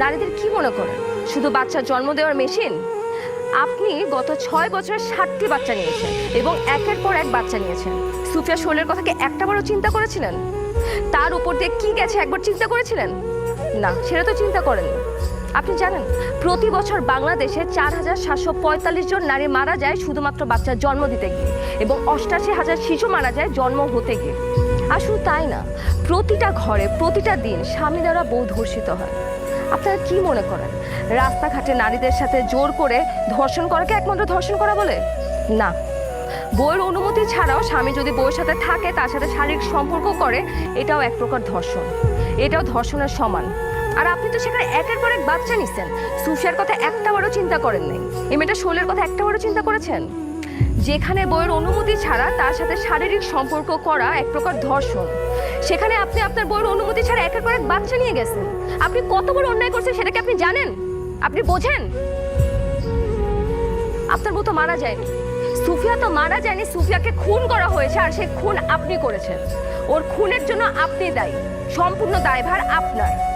নারীদের কি মনে করেন? শুধু বাচ্চা জন্ম দেওয়ার মেশিন? আপনি গত ছয় বছরে ষাটটি বাচ্চা নিয়েছেন এবং একের পর এক বাচ্চা নিয়েছেন। সুফিয়া শোলের কথা কি একটাবারও চিন্তা করেছিলেন? তার উপর দিয়ে কি গেছে একবার চিন্তা করেছিলেন? না, সেটা তো চিন্তা করেননি। আপনি জানেন, প্রতি বছর বাংলাদেশে চার হাজার সাতশো পঁয়তাল্লিশ জন নারী মারা যায় শুধুমাত্র বাচ্চার জন্ম দিতে গিয়ে এবং অষ্টাশি হাজার শিশু মারা যায় জন্ম হতে গিয়ে। আর শুধু তাই না, প্রতিটা ঘরে, প্রতিটা দিন স্বামী দ্বারা বউ ধর্ষিত হয়। আপনারা কি মনে করেন? রাস্তাঘাটে নারীদের সাথে জোর করে ধর্ষণ করাকে একমাত্র ধর্ষণ করা বলে? না। বউয়ের অনুমতি ছাড়াও স্বামী যদি বউয়ের সাথে থাকে, তার সাথে শারীরিক সম্পর্ক করে, এটাও এক প্রকার ধর্ষণ। এটাও ধর্ষণের সমান। আর আপনি তো সেখানে একের পর এক বাচ্চা নিচ্ছেন সুফিয়ার কথা একটাবারও চিন্তা করেন নাই। এই মেয়েটা শোলের কথা একটাবারও চিন্তা করেছেন? যেখানে বইয়ের অনুমতি ছাড়া তার সাথে শারীরিক সম্পর্ক করা এক প্রকার ধর্ষণ। সেখানে আপনি আপনার বইয়ের অনুমতি ছাড়া একের পর এক বাচ্চা নিয়ে গেছেন। আপনি কত বড় অন্যায় করছেন সেটাকে আপনি জানেন? আপনি বোঝেন? আপনার বউ তো মারা যায়নি। সুফিয়া তো মারা যায়নি, সুফিয়াকে খুন করা হয়েছে আর সেই খুন আপনি করেছেন। ওর খুনের জন্য আপনি দায়ী। সম্পূর্ণ দায়ভার আপনার।